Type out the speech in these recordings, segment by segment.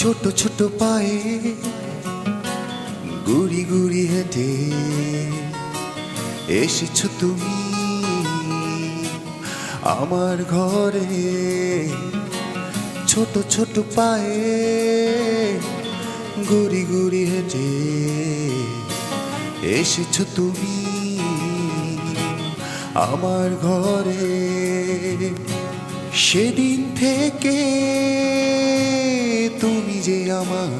ছোট ছোট পায়ে গুড়ি গুড়ি হেঁটে এসেছ তুমি আমার ঘরে। ছোট ছোট পায়ে গুড়ি গুড়ি হেঁটে এসেছ তুমি আমার ঘরে। সেদিন থেকে যে আমার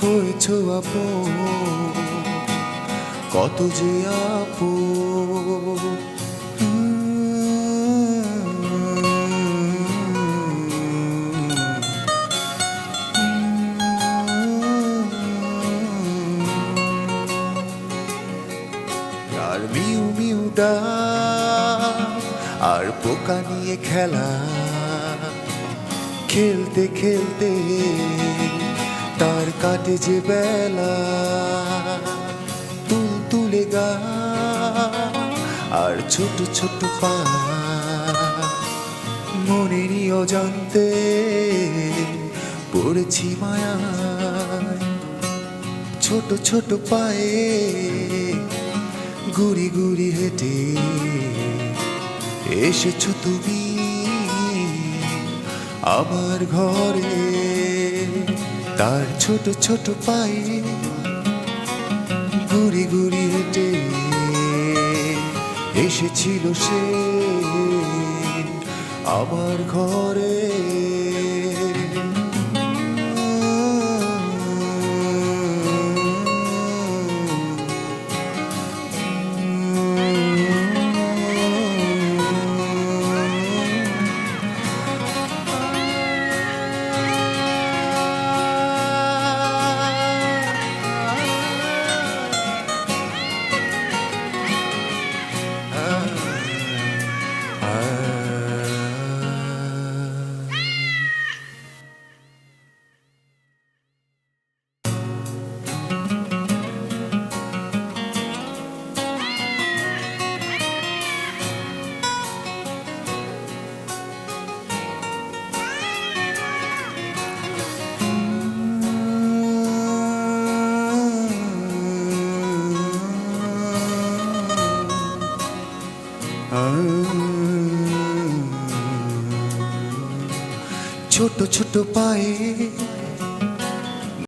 হয়েছ আপন, কত যে আপো আর মিউ মিউ ডাক আর পোকা নিয়ে খেলা। খেলতে খেলতে তার কাটে যে বেলা তুল তুলে গা আর ছোট ছোট পা মনেরই অজান্তে পড়েছি মায়া ছোট ছোট পায়ে গুড়ি গুড়ি হেঁটে এসেছ তুমি। আমার ঘরে তার ছোট ছোট পায়ে ঘুরি ঘুরি হেঁটে এসেছিল সে। আবার ঘরে ছোট ছোট পায়ে